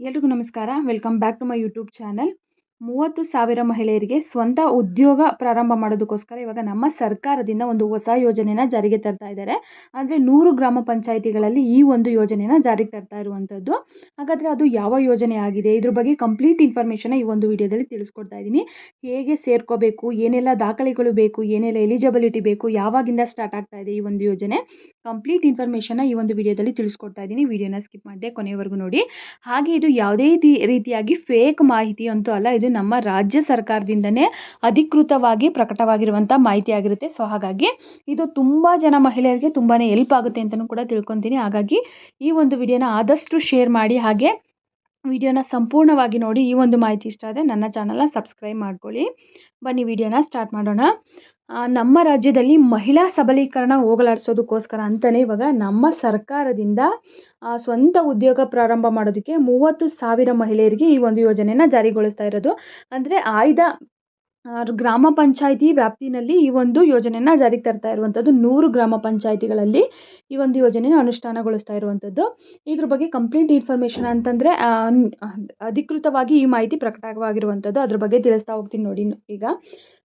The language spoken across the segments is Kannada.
ಎಲ್ರಿಗೂ ನಮಸ್ಕಾರ. Welcome back to my YouTube channel ಮೂವತ್ತು ಸಾವಿರ ಮಹಿಳೆಯರಿಗೆ ಸ್ವಂತ ಉದ್ಯೋಗ ಪ್ರಾರಂಭ ಮಾಡೋದಕ್ಕೋಸ್ಕರ ಇವಾಗ ನಮ್ಮ ಸರ್ಕಾರದಿಂದ ಒಂದು ಹೊಸ ಯೋಜನೆನ ಜಾರಿಗೆ ತರ್ತಾ ಇದ್ದಾರೆ. ಅಂದರೆ ನೂರು ಗ್ರಾಮ ಪಂಚಾಯಿತಿಗಳಲ್ಲಿ ಈ ಒಂದು ಯೋಜನೆನ ಜಾರಿಗೆ ತರ್ತಾ ಇರುವಂಥದ್ದು ಹಾಗಾದರೆ ಅದು ಯಾವ ಯೋಜನೆ ಆಗಿದೆ? ಇದ್ರ ಬಗ್ಗೆ ಕಂಪ್ಲೀಟ್ ಇನ್ಫಾರ್ಮೇಷನ್ ಈ ಒಂದು ವಿಡಿಯೋದಲ್ಲಿ ತಿಳಿಸ್ಕೊಡ್ತಾ ಇದ್ದೀನಿ. ಹೇಗೆ ಸೇರ್ಕೋಬೇಕು? ಏನೆಲ್ಲ ದಾಖಲೆಗಳು ಬೇಕು? ಏನೆಲ್ಲ ಎಲಿಜಿಬಿಲಿಟಿ ಬೇಕು? ಯಾವಾಗಿಂದ ಸ್ಟಾರ್ಟ್ ಆಗ್ತಾ ಇದೆ ಈ ಒಂದು ಯೋಜನೆ? ಕಂಪ್ಲೀಟ್ ಇನ್ಫಾರ್ಮೇಷನ್ನ ಈ ಒಂದು ವಿಡಿಯೋದಲ್ಲಿ ತಿಳಿಸ್ಕೊಡ್ತಾ ಇದ್ದೀನಿ. ವಿಡಿಯೋನ ಸ್ಕಿಪ್ ಮಾಡಿದೆ ಕೊನೆಯವರೆಗೂ ನೋಡಿ. ಹಾಗೆ ಇದು ಯಾವುದೇ ರೀತಿ- ರೀತಿಯಾಗಿ ಫೇಕ್ ಮಾಹಿತಿ ಅಂತೂ ಅಲ್ಲ, ಇದು ನಮ್ಮ ರಾಜ್ಯ ಸರ್ಕಾರದಿಂದನೇ ಅಧಿಕೃತವಾಗಿ ಪ್ರಕಟವಾಗಿರುವಂಥ ಮಾಹಿತಿ ಆಗಿರುತ್ತೆ. ಸೊ ಹಾಗಾಗಿ ಇದು ತುಂಬ ಜನ ಮಹಿಳೆಯರಿಗೆ ತುಂಬಾ ಹೆಲ್ಪ್ ಆಗುತ್ತೆ ಅಂತಲೂ ಕೂಡ ತಿಳ್ಕೊತೀನಿ. ಹಾಗಾಗಿ ಈ ಒಂದು ವಿಡಿಯೋನ ಆದಷ್ಟು ಶೇರ್ ಮಾಡಿ. ಹಾಗೆ ವಿಡಿಯೋನ ಸಂಪೂರ್ಣವಾಗಿ ನೋಡಿ. ಈ ಒಂದು ಮಾಹಿತಿ ಇಷ್ಟ ಆದರೆ ನನ್ನ ಚಾನಲ್ನ ಸಬ್ಸ್ಕ್ರೈಬ್ ಮಾಡ್ಕೊಳ್ಳಿ. ಬನ್ನಿ, ವಿಡಿಯೋನ ಸ್ಟಾರ್ಟ್ ಮಾಡೋಣ. ನಮ್ಮ ರಾಜ್ಯದಲ್ಲಿ ಮಹಿಳಾ ಸಬಲೀಕರಣ ಹೋಗಲಾಡಿಸೋದಕ್ಕೋಸ್ಕರ ಅಂತಲೇ ಇವಾಗ ನಮ್ಮ ಸರ್ಕಾರದಿಂದ ಸ್ವಂತ ಉದ್ಯೋಗ ಪ್ರಾರಂಭ ಮಾಡೋದಕ್ಕೆ ಮೂವತ್ತು ಸಾವಿರ ಮಹಿಳೆಯರಿಗೆ ಈ ಒಂದು ಯೋಜನೆನ ಜಾರಿಗೊಳಿಸ್ತಾ ಇರೋದು. ಅಂದರೆ ಆಯ್ದ ಗ್ರಾಮ ಪಂಚಾಯಿತಿ ವ್ಯಾಪ್ತಿನಲ್ಲಿ ಈ ಒಂದು ಯೋಜನೆನ ಜಾರಿಗೆ ತರ್ತಾ ಇರುವಂಥದ್ದು ನೂರು ಗ್ರಾಮ ಪಂಚಾಯಿತಿಗಳಲ್ಲಿ ಈ ಒಂದು ಯೋಜನೆಯನ್ನು ಅನುಷ್ಠಾನಗೊಳಿಸ್ತಾ ಇರುವಂಥದ್ದು ಇದ್ರ ಬಗ್ಗೆ ಕಂಪ್ಲೀಟ್ ಇನ್ಫಾರ್ಮೇಷನ್ ಅಂತಂದರೆ ಅಧಿಕೃತವಾಗಿ ಈ ಮಾಹಿತಿ ಪ್ರಕಟವಾಗಿರುವಂಥದ್ದು ಅದ್ರ ಬಗ್ಗೆ ತಿಳಿಸ್ತಾ ಹೋಗ್ತೀನಿ ನೋಡಿ ಈಗ.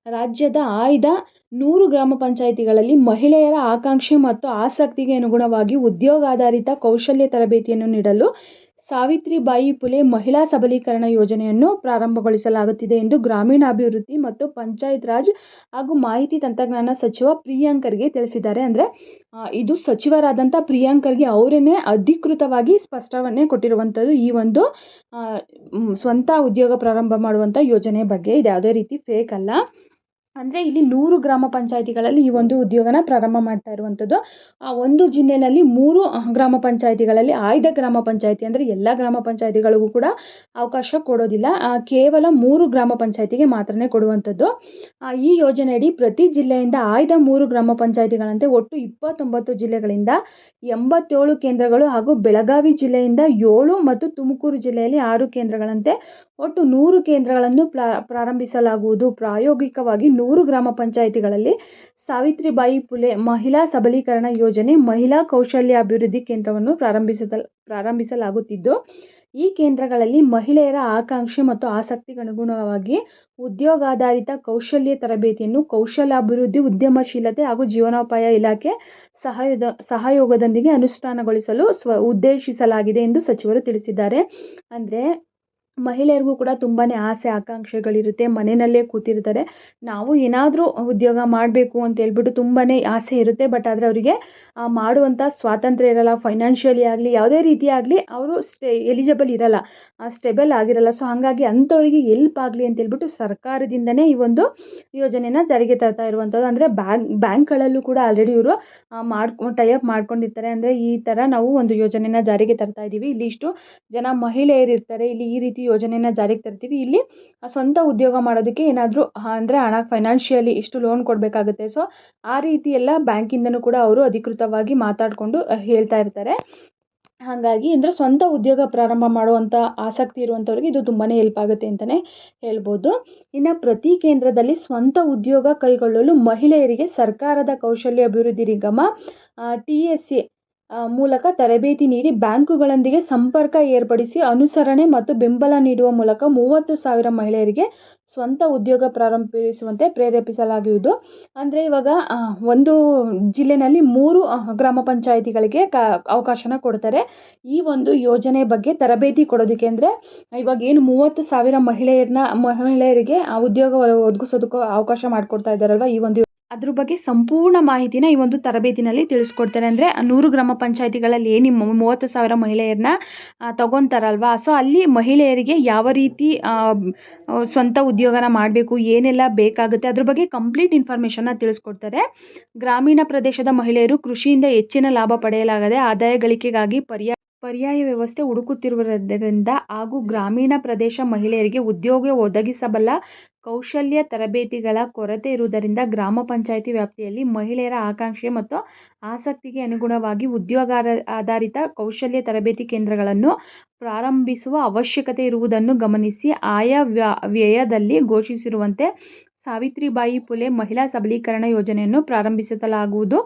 ರಾಜ್ಯದ ಆಯ್ದ ನೂರು ಗ್ರಾಮ ಪಂಚಾಯಿತಿಗಳಲ್ಲಿ ಮಹಿಳೆಯರ ಆಕಾಂಕ್ಷೆ ಮತ್ತು ಆಸಕ್ತಿಗೆ ಅನುಗುಣವಾಗಿ ಉದ್ಯೋಗಾಧಾರಿತ ಕೌಶಲ್ಯ ತರಬೇತಿಯನ್ನು ನೀಡಲು ಸಾವಿತ್ರಿಬಾಯಿ ಫುಲೆ ಮಹಿಳಾ ಸಬಲೀಕರಣ ಯೋಜನೆಯನ್ನು ಪ್ರಾರಂಭಗೊಳಿಸಲಾಗುತ್ತಿದೆ ಎಂದು ಗ್ರಾಮೀಣಾಭಿವೃದ್ಧಿ ಮತ್ತು ಪಂಚಾಯತ್ ರಾಜ್ ಹಾಗೂ ಮಾಹಿತಿ ತಂತ್ರಜ್ಞಾನ ಸಚಿವ ಪ್ರಿಯಾಂಕರ್ಗೆ ತಿಳಿಸಿದ್ದಾರೆ. ಅಂದರೆ ಇದು ಸಚಿವರಾದಂಥ ಪ್ರಿಯಾಂಕರ್ಗೆ ಅವರೇ ಅಧಿಕೃತವಾಗಿ ಸ್ಪಷ್ಟವನ್ನೇ ಕೊಟ್ಟಿರುವಂಥದ್ದು ಈ ಒಂದು ಸ್ವಂತ ಉದ್ಯೋಗ ಪ್ರಾರಂಭ ಮಾಡುವಂಥ ಯೋಜನೆ ಬಗ್ಗೆ. ಇದು ಯಾವುದೇ ರೀತಿ ಫೇಕ್ ಅಲ್ಲ. ಅಂದರೆ ಇಲ್ಲಿ ನೂರು ಗ್ರಾಮ ಪಂಚಾಯಿತಿಗಳಲ್ಲಿ ಈ ಒಂದು ಉದ್ಯೋಗನ ಪ್ರಾರಂಭ ಮಾಡ್ತಾ ಇರುವಂಥದ್ದು. ಆ ಒಂದು ಜಿಲ್ಲೆಯಲ್ಲಿ ಮೂರು ಗ್ರಾಮ ಪಂಚಾಯಿತಿಗಳಲ್ಲಿ ಆಯ್ದ ಗ್ರಾಮ ಪಂಚಾಯಿತಿ ಅಂದರೆ ಎಲ್ಲ ಗ್ರಾಮ ಪಂಚಾಯಿತಿಗಳಿಗೂ ಕೂಡ ಅವಕಾಶ ಕೊಡೋದಿಲ್ಲ. ಕೇವಲ ಮೂರು ಗ್ರಾಮ ಪಂಚಾಯಿತಿಗೆ ಮಾತ್ರನೇ ಕೊಡುವಂಥದ್ದು. ಈ ಯೋಜನೆಯಡಿ ಪ್ರತಿ ಜಿಲ್ಲೆಯಿಂದ ಆಯ್ದ ಮೂರು ಗ್ರಾಮ ಪಂಚಾಯಿತಿಗಳಂತೆ ಒಟ್ಟು ಇಪ್ಪತ್ತೊಂಬತ್ತು ಜಿಲ್ಲೆಗಳಿಂದ ಎಂಬತ್ತೇಳು ಕೇಂದ್ರಗಳು ಹಾಗೂ ಬೆಳಗಾವಿ ಜಿಲ್ಲೆಯಿಂದ ಏಳು ಮತ್ತು ತುಮಕೂರು ಜಿಲ್ಲೆಯಲ್ಲಿ ಆರು ಕೇಂದ್ರಗಳಂತೆ ಒಟ್ಟು ನೂರು ಕೇಂದ್ರಗಳನ್ನು ಪ್ರಾ, ಪ್ರಾರಂಭಿಸಲಾಗುವುದು. ಪ್ರಾಯೋಗಿಕವಾಗಿ ನೂರು ಗ್ರಾಮ ಪಂಚಾಯಿತಿಗಳಲ್ಲಿ ಸಾವಿತ್ರಿಬಾಯಿ ಪುಲೆ ಮಹಿಳಾ ಸಬಲೀಕರಣ ಯೋಜನೆ ಮಹಿಳಾ ಕೌಶಲ್ಯಾಭಿವೃದ್ಧಿ ಕೇಂದ್ರವನ್ನು ಪ್ರಾರಂಭಿಸದ, ಪ್ರಾರಂಭಿಸಲಾಗುತ್ತಿದ್ದು, ಈ ಕೇಂದ್ರಗಳಲ್ಲಿ ಮಹಿಳೆಯರ ಆಕಾಂಕ್ಷೆ ಮತ್ತು ಆಸಕ್ತಿಗನುಗುಣವಾಗಿ ಉದ್ಯೋಗಾಧಾರಿತ ಕೌಶಲ್ಯ ತರಬೇತಿಯನ್ನು, ಕೌಶಲ್ಯಾಭಿವೃದ್ಧಿ, ಉದ್ಯಮಶೀಲತೆ ಹಾಗೂ ಜೀವನೋಪಾಯ ಇಲಾಖೆ ಸಹಯೋದ, ಸಹಯೋಗದೊಂದಿಗೆ ಅನುಷ್ಠಾನಗೊಳಿಸಲು ಸ್ವ, ಉದ್ದೇಶಿಸಲಾಗಿದೆ ಎಂದು ಸಚಿವರು ತಿಳಿಸಿದ್ದಾರೆ. ಅಂದರೆ ಮಹಿಳೆಯರಿಗೂ ಕೂಡ ತುಂಬಾ ಆಸೆ, ಆಕಾಂಕ್ಷೆಗಳಿರುತ್ತೆ, ಮನೆಯಲ್ಲೇ ಕೂತಿರ್ತಾರೆ. ನಾವು ಏನಾದರೂ ಉದ್ಯೋಗ ಮಾಡಬೇಕು ಅಂತ ಹೇಳ್ಬಿಟ್ಟು ತುಂಬಾ ಆಸೆ ಇರುತ್ತೆ. ಬಟ್ ಆದರೆ ಅವರಿಗೆ ಮಾಡುವಂಥ ಸ್ವಾತಂತ್ರ್ಯ ಇರಲ್ಲ ಫೈನಾನ್ಷಿಯಲಿ ಆಗಲಿ, ಯಾವುದೇ ರೀತಿ ಆಗಲಿ, ಅವರು ಸ್ಟೇ ಎಲಿಜಿಬಲ್ ಇರಲ್ಲ ಸ್ಟೆಬಲ್ ಆಗಿರಲ್ಲ. ಸೊ ಹಾಗಾಗಿ ಅಂಥವರಿಗೆ ಎಲ್ಪ್ ಆಗಲಿ ಅಂತ ಹೇಳ್ಬಿಟ್ಟು ಸರ್ಕಾರದಿಂದನೇ ಈ ಒಂದು ಯೋಜನೆನ ಜಾರಿಗೆ ತರ್ತಾ ಇರುವಂಥದ್ದು ಅಂದರೆ ಬ್ಯಾಂಕ್, ಬ್ಯಾಂಕ್ಗಳಲ್ಲೂ ಕೂಡ ಆಲ್ರೆಡಿ ಇವರು ಮಾಡ್ಕೊ ಟೈಅಪ್ ಮಾಡ್ಕೊಂಡಿರ್ತಾರೆ. ಅಂದರೆ ಈ ಥರ ನಾವು ಒಂದು ಯೋಜನೆನ ಜಾರಿಗೆ ತರ್ತಾ ಇದ್ದೀವಿ ಇಲ್ಲಿ ಇಷ್ಟು ಜನ ಮಹಿಳೆಯರು ಇರ್ತಾರೆ ಇಲ್ಲಿ ಈ ರೀತಿ ಯೋಜನೆನ ಜಾರಿಗೆ ತರ್ತೀವಿ. ಇಲ್ಲಿ ಸ್ವಂತ ಉದ್ಯೋಗ ಮಾಡೋದಕ್ಕೆ ಏನಾದರೂ ಅಂದರೆ ಹಣ ಫೈನಾನ್ಷಿಯಲಿ ಇಷ್ಟು ಲೋನ್ ಕೊಡಬೇಕಾಗುತ್ತೆ. ಸೊ ಆ ರೀತಿ ಎಲ್ಲ ಬ್ಯಾಂಕಿಂದನೂ ಕೂಡ ಅವರು ಅಧಿಕೃತವಾಗಿ ಮಾತಾಡಿಕೊಂಡು ಹೇಳ್ತಾ ಇರ್ತಾರೆ. ಹಾಗಾಗಿ ಅಂದರೆ ಸ್ವಂತ ಉದ್ಯೋಗ ಪ್ರಾರಂಭ ಮಾಡುವಂಥ ಆಸಕ್ತಿ ಇರುವಂಥವ್ರಿಗೆ ಇದು ತುಂಬಾ ಹೆಲ್ಪ್ ಆಗುತ್ತೆ ಅಂತಲೇ ಹೇಳ್ಬೋದು. ಇನ್ನು ಪ್ರತಿ ಕೇಂದ್ರದಲ್ಲಿ ಸ್ವಂತ ಉದ್ಯೋಗ ಕೈಗೊಳ್ಳಲು ಮಹಿಳೆಯರಿಗೆ ಸರ್ಕಾರದ ಕೌಶಲ್ಯ ಅಭಿವೃದ್ಧಿ ನಿಗಮ ಟಿ ಎಸ್ ಎ ಮೂಲಕ ತರಬೇತಿ ನೀಡಿ ಬ್ಯಾಂಕುಗಳೊಂದಿಗೆ ಸಂಪರ್ಕ ಏರ್ಪಡಿಸಿ ಅನುಸರಣೆ ಮತ್ತು ಬೆಂಬಲ ನೀಡುವ ಮೂಲಕ ಮೂವತ್ತು ಸಾವಿರ ಮಹಿಳೆಯರಿಗೆ ಸ್ವಂತ ಉದ್ಯೋಗ ಪ್ರಾರಂಭಿಸುವಂತೆ ಪ್ರೇರೇಪಿಸಲಾಗುವುದು. ಅಂದರೆ ಇವಾಗ ಒಂದು ಜಿಲ್ಲೆಯಲ್ಲಿ ಮೂರು ಗ್ರಾಮ ಪಂಚಾಯಿತಿಗಳಿಗೆ ಕ, ಅವಕಾಶನ ಕೊಡ್ತಾರೆ. ಈ ಒಂದು ಯೋಜನೆ ಬಗ್ಗೆ ತರಬೇತಿ ಕೊಡೋದಕ್ಕೆ ಅಂದರೆ, ಇವಾಗ ಏನು ಮೂವತ್ತು ಸಾವಿರ ಮಹಿಳೆಯರನ್ನ ಮಹಿಳೆಯರಿಗೆ ಉದ್ಯೋಗ ಒದಗಿಸೋದಕ್ಕೂ ಅವಕಾಶ ಮಾಡಿಕೊಡ್ತಾ ಇದ್ದಾರಲ್ವ ಈ ಒಂದು ಅದ್ರ ಬಗ್ಗೆ ಸಂಪೂರ್ಣ ಮಾಹಿತಿನ ಈ ಒಂದು ತರಬೇತಿನಲ್ಲಿ ತಿಳಿಸ್ಕೊಡ್ತಾರೆ ಅಂದರೆ ನೂರು ಗ್ರಾಮ ಪಂಚಾಯಿತಿಗಳಲ್ಲಿ ಏನು ಮೂವತ್ತು ಸಾವಿರ ಮಹಿಳೆಯರನ್ನ ತಗೊತಾರಲ್ವಾ? ಸೊ ಅಲ್ಲಿ ಮಹಿಳೆಯರಿಗೆ ಯಾವ ರೀತಿ ಸ್ವಂತ ಉದ್ಯೋಗನ ಮಾಡಬೇಕು, ಏನೆಲ್ಲ ಬೇಕಾಗುತ್ತೆ, ಅದ್ರ ಬಗ್ಗೆ ಕಂಪ್ಲೀಟ್ ಇನ್ಫಾರ್ಮೇಷನ್ನ ತಿಳಿಸ್ಕೊಡ್ತಾರೆ. ಗ್ರಾಮೀಣ ಪ್ರದೇಶದ ಮಹಿಳೆಯರು ಕೃಷಿಯಿಂದ ಹೆಚ್ಚಿನ ಲಾಭ ಪಡೆಯಲಾಗದೆ ಆದಾಯ ಗಳಿಕೆಗಾಗಿ ಪರ್ಯಾಯ ಪರ್ಯಾಯ ವ್ಯವಸ್ಥೆ ಹುಡುಕುತ್ತಿರುವುದರಿಂದ ಹಾಗೂ ಗ್ರಾಮೀಣ ಪ್ರದೇಶ ಮಹಿಳೆಯರಿಗೆ ಉದ್ಯೋಗ ಒದಗಿಸಬಲ್ಲ ಕೌಶಲ್ಯ ತರಬೇತಿಗಳ ಕೊರತೆ ಇರುವುದರಿಂದ ಗ್ರಾಮ ಪಂಚಾಯಿತಿ ವ್ಯಾಪ್ತಿಯಲ್ಲಿ ಮಹಿಳೆಯರ ಆಕಾಂಕ್ಷೆ ಮತ್ತು ಆಸಕ್ತಿಗೆ ಅನುಗುಣವಾಗಿ ಉದ್ಯೋಗ ಆಧಾರಿತ ಕೌಶಲ್ಯ ತರಬೇತಿ ಕೇಂದ್ರಗಳನ್ನು ಪ್ರಾರಂಭಿಸುವ ಅವಶ್ಯಕತೆ ಇರುವುದನ್ನು ಗಮನಿಸಿ ಆಯಾ ವ್ಯ ವ್ಯಯದಲ್ಲಿ ಘೋಷಿಸಿರುವಂತೆ ಸಾವಿತ್ರಿಬಾಯಿ ಫುಲೆ ಮಹಿಳಾ ಸಬಲೀಕರಣ ಯೋಜನೆಯನ್ನು ಪ್ರಾರಂಭಿಸಲಾಗುವುದು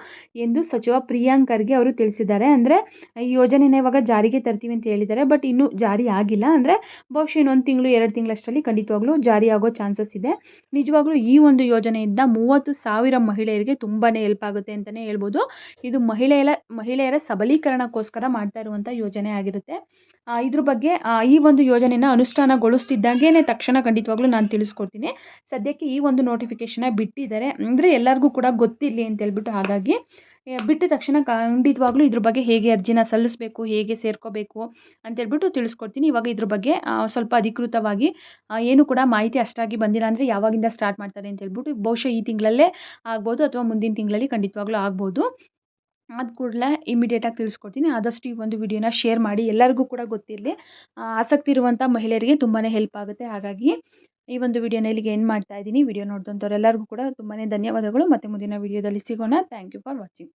ಎಂದು ಸಚಿವ ಪ್ರಿಯಾಂಕ್ ಖರ್ಗೆ ಅವರು ತಿಳಿಸಿದ್ದಾರೆ. ಅಂದರೆ ಈ ಯೋಜನೆನ ಇವಾಗ ಜಾರಿಗೆ ತರ್ತೀವಿ ಅಂತ ಹೇಳಿದ್ದಾರೆ. ಬಟ್ ಇನ್ನೂ ಜಾರಿ ಆಗಿಲ್ಲ. ಅಂದರೆ ಬಹುಶಃ ಇನ್ನೊಂದು ತಿಂಗಳು, ಎರಡು ತಿಂಗಳಷ್ಟರಲ್ಲಿ ಖಂಡಿತವಾಗ್ಲೂ ಜಾರಿ ಆಗೋ ಚಾನ್ಸಸ್ ಇದೆ. ನಿಜವಾಗ್ಲೂ ಈ ಒಂದು ಯೋಜನೆಯಿಂದ ಮೂವತ್ತು ಸಾವಿರ ಮಹಿಳೆಯರಿಗೆ ತುಂಬಾ ಹೆಲ್ಪ್ ಆಗುತ್ತೆ ಅಂತಲೇ ಹೇಳ್ಬೋದು. ಇದು ಮಹಿಳೆಯರ ಮಹಿಳೆಯರ ಸಬಲೀಕರಣಕ್ಕೋಸ್ಕರ ಮಾಡ್ತಾ ಇರುವಂಥ ಯೋಜನೆ ಆಗಿರುತ್ತೆ. ಇದ್ರ ಬಗ್ಗೆ ಈ ಒಂದು ಯೋಜನೆನ ಅನುಷ್ಠಾನಗೊಳಿಸ್ತಿದ್ದಾಗೇ ತಕ್ಷಣ ಖಂಡಿತವಾಗ್ಲೂ ನಾನು ತಿಳಿಸ್ಕೊಡ್ತೀನಿ. ಸದ್ಯಕ್ಕೆ ಈ ಒಂದು ನೋಟಿಫಿಕೇಷನ್ನ ಬಿಟ್ಟಿದ್ದಾರೆ. ಅಂದರೆ ಎಲ್ಲರಿಗೂ ಕೂಡ ಗೊತ್ತಿರಲಿ ಅಂತ ಹೇಳ್ಬಿಟ್ಟು ಹಾಗಾಗಿ ಬಿಟ್ಟ ತಕ್ಷಣ ಖಂಡಿತವಾಗ್ಲೂ ಇದ್ರ ಬಗ್ಗೆ ಹೇಗೆ ಅರ್ಜಿನ ಸಲ್ಲಿಸಬೇಕು, ಹೇಗೆ ಸೇರ್ಕೋಬೇಕು ಅಂತೇಳ್ಬಿಟ್ಟು ತಿಳಿಸ್ಕೊಡ್ತೀನಿ. ಇವಾಗ ಇದ್ರ ಬಗ್ಗೆ ಸ್ವಲ್ಪ ಅಧಿಕೃತವಾಗಿ ಏನು ಕೂಡ ಮಾಹಿತಿ ಅಷ್ಟಾಗಿ ಬಂದಿಲ್ಲ ಅಂದರೆ ಯಾವಾಗಿಂದ ಸ್ಟಾರ್ಟ್ ಮಾಡ್ತಾರೆ ಅಂತ ಹೇಳ್ಬಿಟ್ಟು ಬಹುಶಃ ಈ ತಿಂಗಳಲ್ಲೇ ಆಗ್ಬೋದು ಅಥವಾ ಮುಂದಿನ ತಿಂಗಳಲ್ಲಿ ಖಂಡಿತವಾಗ್ಲೂ ಆಗ್ಬೋದು. ಅದು ಕೂಡಲೇ ಇಮಿಡಿಯೇಟಾಗಿ ತಿಳಿಸ್ಕೊಡ್ತೀನಿ. ಆದಷ್ಟು ಈ ಒಂದು ವಿಡಿಯೋನ ಶೇರ್ ಮಾಡಿ ಎಲ್ಲರಿಗೂ ಕೂಡ ಗೊತ್ತಿರಲಿ. ಆಸಕ್ತಿ ಇರುವಂಥ ಮಹಿಳೆಯರಿಗೆ ತುಂಬಾ ಹೆಲ್ಪ್ ಆಗುತ್ತೆ. ಹಾಗಾಗಿ ಈ ಒಂದು ವಿಡಿಯೋನ ಇಲ್ಲಿಗೆ ಎಂಡ್ ಮಾಡ್ತಾ ಇದ್ದೀನಿ. ವಿಡಿಯೋ ನೋಡಿದಂಥವ್ರೆಲ್ಲರಿಗೂ ಕೂಡ ತುಂಬಾ ಧನ್ಯವಾದಗಳು. ಮತ್ತು ಮುಂದಿನ ವಿಡಿಯೋದಲ್ಲಿ ಸಿಗೋಣ. Thank you for watching